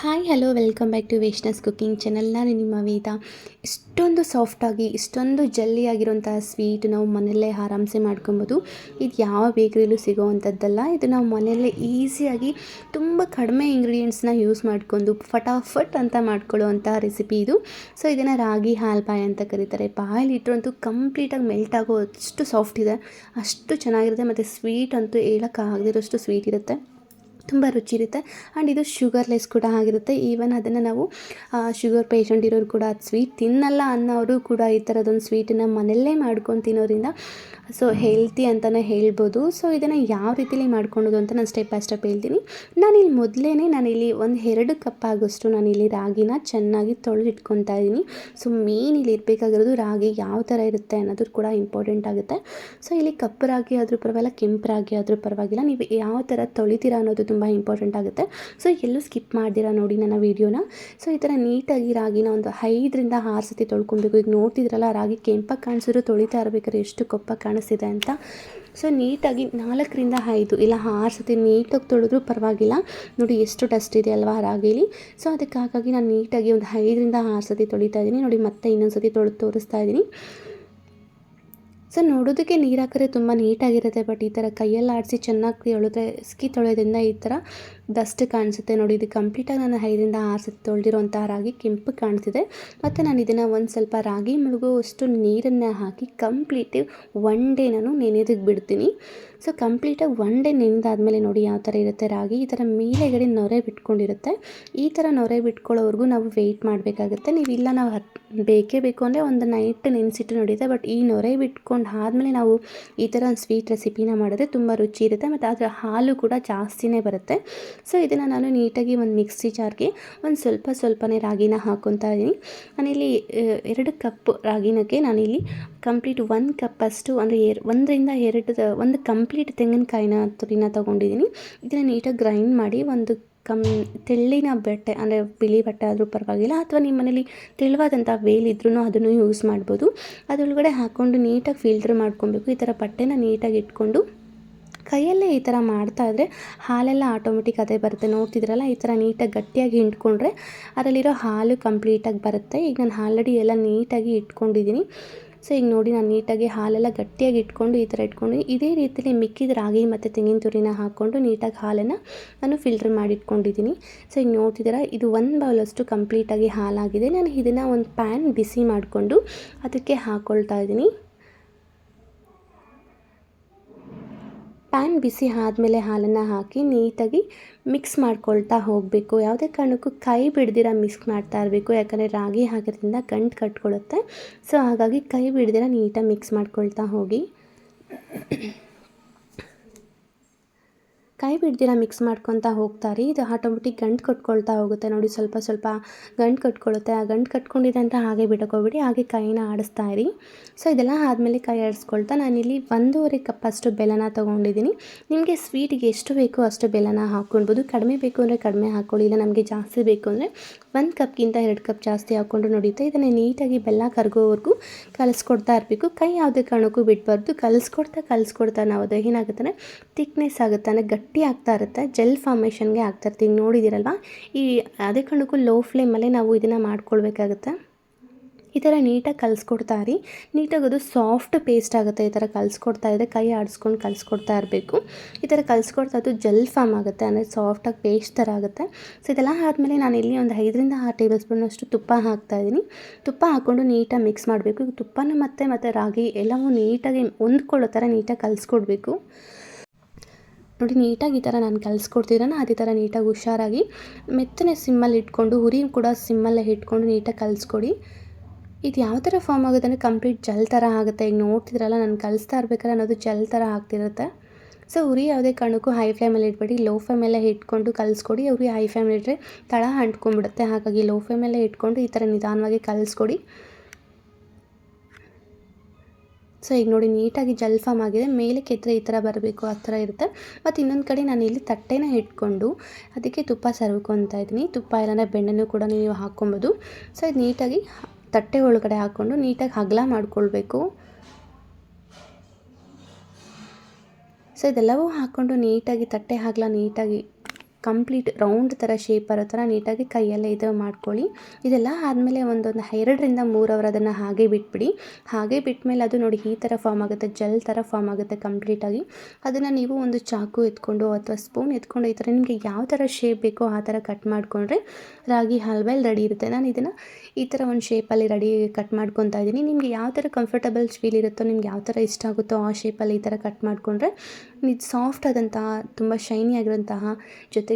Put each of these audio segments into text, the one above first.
Hi, hello, welcome back to ವೇಶ್ನಸ್ cooking channel. ನಾನು ನಿಮ್ಮ ವೇದ. ಇಷ್ಟೊಂದು ಸಾಫ್ಟಾಗಿ ಇಷ್ಟೊಂದು ಜಲ್ಲಿ ಆಗಿರುವಂತಹ ಸ್ವೀಟ್ ನಾವು ಮನೆಯಲ್ಲೇ ಆರಾಮ್ಸೆ ಮಾಡ್ಕೊಬೋದು. ಇದು ಯಾವ ಬೇಕ್ರಿಲೂ ಸಿಗೋವಂಥದ್ದಲ್ಲ. ಇದು ನಾವು ಮನೆಯಲ್ಲೇ ಈಸಿಯಾಗಿ ತುಂಬ ಕಡಿಮೆ ಇಂಗ್ರೀಡಿಯೆಂಟ್ಸ್ನ ಯೂಸ್ ಮಾಡ್ಕೊಂಡು ಫಟಾಫಟ್ ಅಂತ ಮಾಡ್ಕೊಳ್ಳೋವಂಥ ರೆಸಿಪಿ ಇದು. ಸೊ ಇದನ್ನು ರಾಗಿ ಹಾಲು ಪಾಯ ಅಂತ ಕರೀತಾರೆ. ಬಾಯಲ್ಲಿ ಇಟ್ಟರಂತೂ ಕಂಪ್ಲೀಟಾಗಿ ಮೆಲ್ಟ್ ಆಗೋ ಅಷ್ಟು ಸಾಫ್ಟ್ ಇದೆ. ಅಷ್ಟು ಚೆನ್ನಾಗಿರುತ್ತೆ. ಮತ್ತು ಸ್ವೀಟ್ ಅಂತೂ ಹೇಳೋಕ್ಕಾಗದಿರೋಷ್ಟು ಸ್ವೀಟ್ ಇರುತ್ತೆ. ತುಂಬ ರುಚಿ ಇರುತ್ತೆ. ಆ್ಯಂಡ್ ಇದು ಶುಗರ್ಲೆಸ್ ಕೂಡ ಆಗಿರುತ್ತೆ. ಈವನ್ ಅದನ್ನು ನಾವು ಶುಗರ್ ಪೇಷಂಟ್ ಇರೋರು ಕೂಡ ಅದು ಸ್ವೀಟ್ ತಿನ್ನಲ್ಲ ಅನ್ನೋರು ಕೂಡ ಈ ಥರದೊಂದು ಸ್ವೀಟನ್ನು ಮನೆಯಲ್ಲೇ ಮಾಡ್ಕೊಂಡು ತಿನ್ನೋದ್ರಿಂದ ಸೊ ಹೆಲ್ತಿ ಅಂತಲೇ ಹೇಳ್ಬೋದು. ಸೊ ಇದನ್ನು ಯಾವ ರೀತಿಲಿ ಮಾಡ್ಕೊಳ್ಳೋದು ಅಂತ ನಾನು ಸ್ಟೆಪ್ ಬೈ ಸ್ಟೆಪ್ ಹೇಳ್ತೀನಿ. ನಾನಿಲ್ಲಿ ಮೊದಲೇ ನಾನಿಲ್ಲಿ ಒಂದು ಎರಡು ಕಪ್ ಆಗೋಷ್ಟು ನಾನಿಲ್ಲಿ ರಾಗಿನ ಚೆನ್ನಾಗಿ ತೊಳೆದಿಟ್ಕೊತಾ ಇದ್ದೀನಿ. ಸೊ ಮೇನ್ ಇಲ್ಲಿ ಇರಬೇಕಾಗಿರೋದು ರಾಗಿ ಯಾವ ಥರ ಇರುತ್ತೆ ಅನ್ನೋದು ಕೂಡ ಇಂಪಾರ್ಟೆಂಟ್ ಆಗುತ್ತೆ. ಸೊ ಇಲ್ಲಿ ಕಪ್ಪು ರಾಗಿ ಆದರೂ ಪರವಾಗಿಲ್ಲ, ಕೆಂಪು ರಾಗಿ ಆದರೂ ಪರವಾಗಿಲ್ಲ. ನೀವು ಯಾವ ಥರ ತೊಳಿತೀರಾ ಅನ್ನೋದು ತುಂಬ ಇಂಪಾರ್ಟೆಂಟ್ ಆಗುತ್ತೆ. ಸೊ ಎಲ್ಲೂ ಸ್ಕಿಪ್ ಮಾಡ್ದಿರ ನೋಡಿ ನನ್ನ ವೀಡಿಯೋನ ಸೊ ಈ ಥರ ನೀಟಾಗಿ ರಾಗಿನ ಒಂದು ಐದರಿಂದ ಆರು ಸತಿ ತೊಳ್ಕೊಬೇಕು ಈಗ ನೋಡ್ತಿದ್ರಲ್ಲ, ರಾಗಿ ಕೆಂಪಾಗಿ ಕಾಣಿಸಿದ್ರು, ತೊಳಿತಾ ಇರಬೇಕಾದ್ರೆ ಎಷ್ಟು ಕಪ್ಪಾಗಿ ಕಾಣಿಸ್ತಿದೆ ಅಂತ. ಸೊ ನೀಟಾಗಿ ನಾಲ್ಕರಿಂದ ಐದು, ಇಲ್ಲ ಆರು ಸತಿ ನೀಟಾಗಿ ತೊಳೆದ್ರೂ ಪರವಾಗಿಲ್ಲ. ನೋಡಿ ಎಷ್ಟು ಡಸ್ಟ್ ಇದೆ ಅಲ್ವಾ ರಾಗಿಲಿ. ಸೊ ಅದಕ್ಕಾಗಿ ನಾನು ನೀಟಾಗಿ ಒಂದು ಐದರಿಂದ ಆರು ಸತಿ ತೊಳಿತಾ ಇದ್ದೀನಿ. ನೋಡಿ ಮತ್ತೆ ಇನ್ನೊಂದು ಸತಿ ತೊಳೆದು ತೋರಿಸ್ತಾ ಇದ್ದೀನಿ. ಸೊ ನೋಡೋದಕ್ಕೆ ನೀರು ಹಾಕಿದ್ರೆ ತುಂಬ ನೀಟಾಗಿರುತ್ತೆ ಬಟ್ ಈ ಥರ ಕೈಯಲ್ಲಿ ಆಡಿಸಿ ಚೆನ್ನಾಗಿ ತೊಳೆದ್ರೆ ಸ್ಕಿ ತೊಳೆಯೋದ್ರಿಂದ ಈ ಥರ ಡಸ್ಟ್ ಕಾಣಿಸುತ್ತೆ. ನೋಡಿ, ಇದು ಕಂಪ್ಲೀಟಾಗಿ ನಾನು ಐದರಿಂದ ಆರು ಸತಿ ತೊಳೆದಿರೋಂಥ ರಾಗಿ ಕೆಂಪು ಕಾಣಿಸಿದೆ ಮತ್ತು ನಾನು ಇದನ್ನು ಒಂದು ಸ್ವಲ್ಪ ರಾಗಿ ಮುಳುಗುವಷ್ಟು ನೀರನ್ನು ಹಾಕಿ ಕಂಪ್ಲೀಟ್ ಒನ್ ಡೇ ನಾನು ನೆನೆದಕ್ಕೆ ಬಿಡ್ತೀನಿ. ಸೊ ಕಂಪ್ಲೀಟಾಗಿ ಒನ್ ಡೇ ನೆನೆದಾದ್ಮೇಲೆ ನೋಡಿ ಯಾವ ಥರ ಇರುತ್ತೆ ರಾಗಿ. ಈ ಥರ ಮೇಲೆಗಡೆ ನೊರೆ ಬಿಟ್ಕೊಂಡಿರುತ್ತೆ. ಈ ಥರ ನೊರೆ ಬಿಟ್ಕೊಳ್ಳೋವರೆಗೂ ನಾವು ವೆಯ್ಟ್ ಮಾಡಬೇಕಾಗುತ್ತೆ. ನೀವು ಇಲ್ಲ, ನಾವು ಹತ್, ಬೇಕೇ ಬೇಕು ಅಂದರೆ ಒಂದು ನೈಟ್ ನೆನೆಸಿಟ್ಟು ನೋಡಿದೆ ಬಟ್ ಈ ನೊರೆ ಬಿಟ್ಕೊಂಡು ಆದಮೇಲೆ ನಾವು ಈ ಥರ ಸ್ವೀಟ್ ರೆಸಿಪಿನ ಮಾಡಿದ್ರೆ ತುಂಬ ರುಚಿ ಇರುತ್ತೆ. ಮತ್ತು ಅದರ ಹಾಲು ಕೂಡ ಜಾಸ್ತಿನೇ ಬರುತ್ತೆ. ಸೊ ಇದನ್ನು ನಾನು ನೀಟಾಗಿ ಒಂದು ಮಿಕ್ಸಿ ಜಾರ್ಗೆ ಒಂದು ಸ್ವಲ್ಪ ಸ್ವಲ್ಪನೇ ರಾಗಿನ ಹಾಕ್ಕೊತಾ ಇದ್ದೀನಿ. ನಾನಿಲ್ಲಿ ಎರಡು ಕಪ್ ರಾಗಿನಕ್ಕೆ ನಾನಿಲ್ಲಿ ಕಂಪ್ಲೀಟ್ ಒಂದು ಕಪ್ಪಷ್ಟು ಅಂದರೆ ಎರ್ ಒಂದರಿಂದ ಎರಡು, ಒಂದು ಕಂಪ್ಲೀಟ್ ತೆಂಗಿನಕಾಯಿನ ತುರಿನ ತೊಗೊಂಡಿದ್ದೀನಿ. ಇದನ್ನು ನೀಟಾಗಿ ಗ್ರೈಂಡ್ ಮಾಡಿ ಒಂದು ಕಮ್, ತೆಳ್ಳಿನ ಬಟ್ಟೆ ಅಂದರೆ ಬಿಳಿ ಬಟ್ಟೆ ಆದರೂ ಪರವಾಗಿಲ್ಲ ಅಥವಾ ನಿಮ್ಮ ಮನೇಲಿ ತೆಳುವಾದಂಥ ವೇಲ್ ಇದ್ರೂ ಅದನ್ನು ಯೂಸ್ ಮಾಡ್ಬೋದು. ಅದರೊಳಗಡೆ ಹಾಕ್ಕೊಂಡು ನೀಟಾಗಿ ಫಿಲ್ಟ್ರ್ ಮಾಡ್ಕೊಬೇಕು. ಈ ಥರ ಬಟ್ಟೆನ ನೀಟಾಗಿ ಇಟ್ಕೊಂಡು ಕೈಯಲ್ಲೇ ಈ ಥರ ಮಾಡ್ತಾ ಇದ್ದರೆ ಹಾಲೆಲ್ಲ ಆಟೋಮೆಟಿಕ್ ಅದೇ ಬರುತ್ತೆ. ನೋಡ್ತಿದ್ರಲ್ಲ, ಈ ಥರ ನೀಟಾಗಿ ಗಟ್ಟಿಯಾಗಿ ಹಿಂಡ್ಕೊಂಡ್ರೆ ಅದರಲ್ಲಿರೋ ಹಾಲು ಕಂಪ್ಲೀಟಾಗಿ ಬರುತ್ತೆ. ಈಗ ನಾನು ಆಲ್ರೆಡಿ ಎಲ್ಲ ನೀಟಾಗಿ ಇಟ್ಕೊಂಡಿದ್ದೀನಿ. ಸೊ ಈಗ ನೋಡಿ ನಾನು ನೀಟಾಗಿ ಹಾಲೆಲ್ಲ ಗಟ್ಟಿಯಾಗಿ ಇಟ್ಕೊಂಡು ಈ ಥರ ಇಟ್ಕೊಂಡು ಇದೇ ರೀತಿಯಲ್ಲಿ ಮಿಕ್ಕಿದ ರಾಗಿ ಮತ್ತು ತೆಂಗಿನ ತುರಿನ ಹಾಕ್ಕೊಂಡು ನೀಟಾಗಿ ಹಾಲನ್ನು ನಾನು ಫಿಲ್ಟರ್ ಮಾಡಿ ಇಟ್ಕೊಂಡಿದ್ದೀನಿ. ಸೊ ಈಗ ನೋಡ್ತಿದ್ದೀರಾ, ಇದು ಒಂದು ಬೌಲಷ್ಟು ಕಂಪ್ಲೀಟಾಗಿ ಹಾಲಾಗಿದೆ. ನಾನು ಇದನ್ನು ಒಂದು ಪ್ಯಾನ್ ಬಿಸಿ ಮಾಡಿಕೊಂಡು ಅದಕ್ಕೆ ಹಾಕ್ಕೊಳ್ತಾ ಇದ್ದೀನಿ. ಪ್ಯಾನ್ ಬಿಸಿ ಆದಮೇಲೆ ಹಾಲನ್ನು ಹಾಕಿ ನೀಟಾಗಿ ಮಿಕ್ಸ್ ಮಾಡ್ಕೊಳ್ತಾ ಹೋಗಬೇಕು. ಯಾವುದೇ ಕಾರಣಕ್ಕೂ ಕೈ ಬಿಡ್ದಿರ ಮಿಕ್ಸ್ ಮಾಡ್ತಾ ಇರಬೇಕು. ಯಾಕಂದರೆ ರಾಗಿ ಹಾಕೋದ್ರಿಂದ ಗಂಟು ಕಟ್ಕೊಳ್ಳುತ್ತೆ ಸೊ ಹಾಗಾಗಿ ಕೈ ಬಿಡ್ದಿರ ನೀಟಾಗಿ ಮಿಕ್ಸ್ ಮಾಡ್ಕೊಳ್ತಾ ಹೋಗಿ. ಕೈ ಬಿಡ್ದಿರ ಮಿಕ್ಸ್ ಮಾಡ್ಕೊತಾ ಹೋಗ್ತಾರೆ ಇದು ಆಟೋಮೆಟಿಕ್ ಗಂಟು ಕಟ್ಕೊಳ್ತಾ ಹೋಗುತ್ತೆ ನೋಡಿ. ಸ್ವಲ್ಪ ಸ್ವಲ್ಪ ಗಂಟು ಕಟ್ಕೊಳ್ಳುತ್ತೆ ಆ ಗಂಟು ಕಟ್ಕೊಂಡಿದೆ ಅಂತ ಹಾಗೆ ಬಿಡಕೋಬಿಡಿ ಹಾಗೆ ಕೈನ ಆಡಿಸ್ತಾ ಇರಿ. ಸೊ ಇದೆಲ್ಲ ಆದಮೇಲೆ ಕೈ ಆಡಿಸ್ಕೊಳ್ತಾ ನಾನಿಲ್ಲಿ ಒಂದೂವರೆ ಕಪ್ ಅಷ್ಟು ಬೆಲ್ಲನ ತೊಗೊಂಡಿದ್ದೀನಿ. ನಿಮಗೆ ಸ್ವೀಟಿಗೆ ಎಷ್ಟು ಬೇಕೋ ಅಷ್ಟು ಬೆಲ್ಲನ ಹಾಕ್ಕೊಳ್ಬೋದು. ಕಡಿಮೆ ಬೇಕು ಅಂದರೆ ಕಡಿಮೆ ಹಾಕ್ಕೊಳ್ಳಿ, ಇಲ್ಲ ನಮಗೆ ಜಾಸ್ತಿ ಬೇಕು ಅಂದರೆ ಒಂದು ಕಪ್ಗಿಂತ ಎರಡು ಕಪ್ ಜಾಸ್ತಿ ಹಾಕ್ಕೊಂಡು ನೋಡಿತ್ತೆ ಇದನ್ನು ನೀಟಾಗಿ ಬೆಲ್ಲ ಕರಗೋವರೆಗೂ ಕಲಿಸ್ಕೊಡ್ತಾ ಇರಬೇಕು. ಕೈ ಯಾವುದೇ ಕಾರಣಕ್ಕೂ ಬಿಡಬಾರ್ದು. ಕಲಿಸ್ಕೊಡ್ತಾ ಕಲಿಸ್ಕೊಡ್ತಾ ನಾವು ಅದು ಏನಾಗುತ್ತೆ ತಿಕ್ನೆಸ್ ಆಗುತ್ತೆ. ಅಂದರೆ ಗಟ್ಟಿ ಆಗ್ತಾ ಇರುತ್ತೆ. ಜೆಲ್ ಫಾರ್ಮೇಷನ್ಗೆ ಆಗ್ತಾ ಇರ್ತೀವಿ ನೋಡಿದ್ದೀರಲ್ವ? ಈ ಅದೇ ಕಾರಣಕ್ಕೂ ಲೋ ಫ್ಲೇಮಲ್ಲೇ ನಾವು ಇದನ್ನು ಮಾಡ್ಕೊಳ್ಬೇಕಾಗುತ್ತೆ. ಈ ಥರ ನೀಟಾಗಿ ಕಲಿಸ್ಕೊಡ್ತಾ ರೀ ನೀಟಾಗಿ ಅದು ಸಾಫ್ಟ್ ಪೇಸ್ಟ್ ಆಗುತ್ತೆ, ಈ ಥರ ಕಲಿಸ್ಕೊಡ್ತಾ ಇದ್ದರೆ ಕೈ ಆಡಿಸ್ಕೊಂಡು ಕಲಿಸ್ಕೊಡ್ತಾ ಇರಬೇಕು. ಈ ಥರ ಕಲಿಸ್ಕೊಡ್ತಾ ಅದು ಜೆಲ್ ಫಾರ್ಮ್ ಆಗುತ್ತೆ, ಅಂದರೆ ಸಾಫ್ಟಾಗಿ ಪೇಸ್ಟ್ ಥರ ಆಗುತ್ತೆ. ಸೊ ಇದೆಲ್ಲ ಆದಮೇಲೆ ನಾನು ಇಲ್ಲಿ ಒಂದು ಐದರಿಂದ ಆರು ಟೇಬಲ್ ಸ್ಪೂನಷ್ಟು ತುಪ್ಪ ಹಾಕ್ತಾ ಇದ್ದೀನಿ. ತುಪ್ಪ ಹಾಕ್ಕೊಂಡು ನೀಟಾಗಿ ಮಿಕ್ಸ್ ಮಾಡಬೇಕು. ಈಗ ತುಪ್ಪನ ಮತ್ತು ಮತ್ತು ರಾಗಿ ಎಲ್ಲವೂ ನೀಟಾಗಿ ಹೊಂದ್ಕೊಳ್ಳೋ ಥರ ನೀಟಾಗಿ ಕಲಿಸ್ಕೊಡ್ಬೇಕು. ನೋಡಿ, ನೀಟಾಗಿ ಈ ಥರ ನಾನು ಕಲಿಸ್ಕೊಡ್ತಿದ್ದಾನ ಅದೇ ಥರ ನೀಟಾಗಿ ಹುಷಾರಾಗಿ. ಮೆತ್ತನೆ ಸಿಮ್ಮಲ್ಲಿ ಇಟ್ಕೊಂಡು ಹುರಿ ಕೂಡ ಸಿಮ್ಮಲ್ಲೇ ಇಟ್ಕೊಂಡು ನೀಟಾಗಿ ಕಲಿಸ್ಕೊಡಿ. ಇದು ಯಾವ ಥರ ಫಾರ್ಮ್ ಆಗುತ್ತೆ ಅಂದರೆ ಕಂಪ್ಲೀಟ್ ಜಲ್ ಥರ ಆಗುತ್ತೆ. ಈಗ ನೋಡ್ತಿದ್ರಲ್ಲ, ನಾನು ಕಲಿಸ್ತಾ ಇರ್ಬೇಕಾದ್ರೆ ಅನ್ನೋದು ಜಲ್ ಥರ ಆಗ್ತಿರುತ್ತೆ. ಸೊ ಉರಿ ಯಾವುದೇ ಕಾರಣಕ್ಕೂ ಹೈ ಫ್ಲೇಮಲ್ಲಿ ಇಟ್ಬೇಡಿ ಲೋ ಫ್ಲೇಮಲ್ಲೇ ಇಟ್ಕೊಂಡು ಕಲಿಸ್ಕೊಡಿ. ಉರಿ ಹೈ ಫ್ಲೇಮಲ್ಲಿ ಇಟ್ಟರೆ ತಳ ಅಂಟ್ಕೊಂಡ್ಬಿಡುತ್ತೆ. ಹಾಗಾಗಿ ಲೋ ಫ್ಲೇಮಲ್ಲೇ ಇಟ್ಕೊಂಡು ಈ ಥರ ನಿಧಾನವಾಗಿ ಕಲಿಸ್ಕೊಡಿ. ಸೊ ಈಗ ನೋಡಿ, ನೀಟಾಗಿ ಜಲ್ ಫಾರ್ಮ್ ಆಗಿದೆ. ಮೇಲೆ ಕೆತ್ತರೆ ಈ ಥರ ಬರಬೇಕು, ಆ ಥರ ಇರುತ್ತೆ. ಮತ್ತು ಇನ್ನೊಂದು ಕಡೆ ನಾನು ಇಲ್ಲಿ ತಟ್ಟೆನ ಇಟ್ಕೊಂಡು ಅದಕ್ಕೆ ತುಪ್ಪ ಸರ್ವ್ಕೊತಾ ಇದ್ದೀನಿ. ತುಪ್ಪ ಇಲ್ಲಾಂದರೆ ಬೆಣ್ಣೆನೂ ಕೂಡ ನೀವು ಹಾಕ್ಕೊಬೋದು. ಸೊ ಇದು ನೀಟಾಗಿ ತಟ್ಟೆ ಒಳಗಡೆ ಹಾಕ್ಕೊಂಡು ನೀಟಾಗಿ ಹಗಲ ಮಾಡ್ಕೊಳ್ಬೇಕು. ಸೊ ಇದೆಲ್ಲವೂ ಹಾಕ್ಕೊಂಡು ನೀಟಾಗಿ ತಟ್ಟೆ ಹಗಲ ನೀಟಾಗಿ ಕಂಪ್ಲೀಟ್ ರೌಂಡ್ ಥರ ಶೇಪ್ ಬರೋ ಥರ ನೀಟಾಗಿ ಕೈಯಲ್ಲೇ ಇದು ಮಾಡ್ಕೊಳ್ಳಿ. ಇದೆಲ್ಲ ಆದಮೇಲೆ ಒಂದೊಂದು ಎರಡರಿಂದ ಮೂರು ಅವರ್ ಅದನ್ನು ಹಾಗೆ ಬಿಟ್ಬಿಡಿ. ಹಾಗೆ ಬಿಟ್ಮೇಲೆ ಅದು ನೋಡಿ ಈ ಥರ ಫಾರ್ಮ್ ಆಗುತ್ತೆ ಜೆಲ್ ಥರ ಫಾರ್ಮ್ ಆಗುತ್ತೆ ಕಂಪ್ಲೀಟಾಗಿ ಅದನ್ನು ನೀವು ಒಂದು ಚಾಕು ಎತ್ಕೊಂಡು ಅಥವಾ ಸ್ಪೂನ್ ಎತ್ಕೊಂಡು ಈ ಥರ ನಿಮಗೆ ಯಾವ ಥರ ಶೇಪ್ ಬೇಕೋ ಆ ಥರ ಕಟ್ ಮಾಡಿಕೊಂಡ್ರೆ ರಾಗಿ ಹಲ್ವೆಲ್ ರೆಡಿ ಇರುತ್ತೆ. ನಾನು ಇದನ್ನು ಈ ಥರ ಒಂದು ಶೇಪಲ್ಲಿ ರೆಡಿ ಕಟ್ ಮಾಡ್ಕೊತಾ ಇದ್ದೀನಿ. ನಿಮಗೆ ಯಾವ ಥರ ಕಂಫರ್ಟಬಲ್ ಫೀಲ್ ಇರುತ್ತೋ, ನಿಮ್ಗೆ ಯಾವ ಥರ ಇಷ್ಟ ಆಗುತ್ತೋ ಆ ಶೇಪಲ್ಲಿ ಈ ಥರ ಕಟ್ ಮಾಡಿಕೊಂಡ್ರೆ ಇದು ಸಾಫ್ಟ್ ಆದಂತಹ, ತುಂಬ ಶೈನಿ ಆಗಿರೋಂತಹ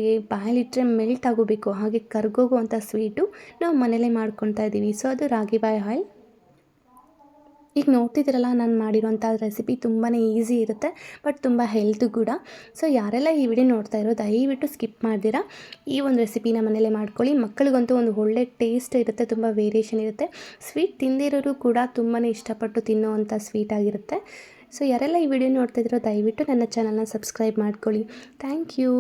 ಜೊತೆಗೆ ಬಾಯಲ್ಲಿಟ್ಟರೆ ಮೆಲ್ಟ್ ಆಗೋಬೇಕು, ಹಾಗೆ ಕರ್ಗೋಗುವಂಥ ಸ್ವೀಟು ನಾವು ಮನೇಲೇ ಮಾಡ್ಕೊತಾ ಇದ್ದೀವಿ. ಸೊ ಅದು ರಾಗಿ ಬಾಯ್ ಆಯಿಲ್. ಈಗ ನೋಡ್ತಿದ್ದೀರಲ್ಲ, ನಾನು ಮಾಡಿರೋಂಥ ರೆಸಿಪಿ ತುಂಬಾ ಈಸಿ ಇರುತ್ತೆ, ಬಟ್ ತುಂಬ ಹೆಲ್ತ್ ಕೂಡ. ಸೊ ಯಾರೆಲ್ಲ ಈ ವಿಡಿಯೋ ನೋಡ್ತಾ ಇರೋ ದಯವಿಟ್ಟು ಸ್ಕಿಪ್ ಮಾಡ್ದಿರಾ. ಈ ಒಂದು ರೆಸಿಪಿನ ಮನೇಲೆ ಮಾಡ್ಕೊಳ್ಳಿ. ಮಕ್ಕಳಿಗಂತೂ ಒಂದು ಒಳ್ಳೆ ಟೇಸ್ಟ್ ಇರುತ್ತೆ, ತುಂಬ ವೇರಿಯೇಷನ್ ಇರುತ್ತೆ. ಸ್ವೀಟ್ ತಿಂದಿರೋರು ಕೂಡ ತುಂಬಾ ಇಷ್ಟಪಟ್ಟು ತಿನ್ನೋವಂಥ ಸ್ವೀಟ್ ಆಗಿರುತ್ತೆ. ಸೊ ಯಾರೆಲ್ಲ ಈ ವಿಡಿಯೋ ನೋಡ್ತಾ ಇದ್ದೀರೋ ದಯವಿಟ್ಟು ನನ್ನ ಚಾನಲ್ನ ಸಬ್ಸ್ಕ್ರೈಬ್ ಮಾಡ್ಕೊಳ್ಳಿ. Thank you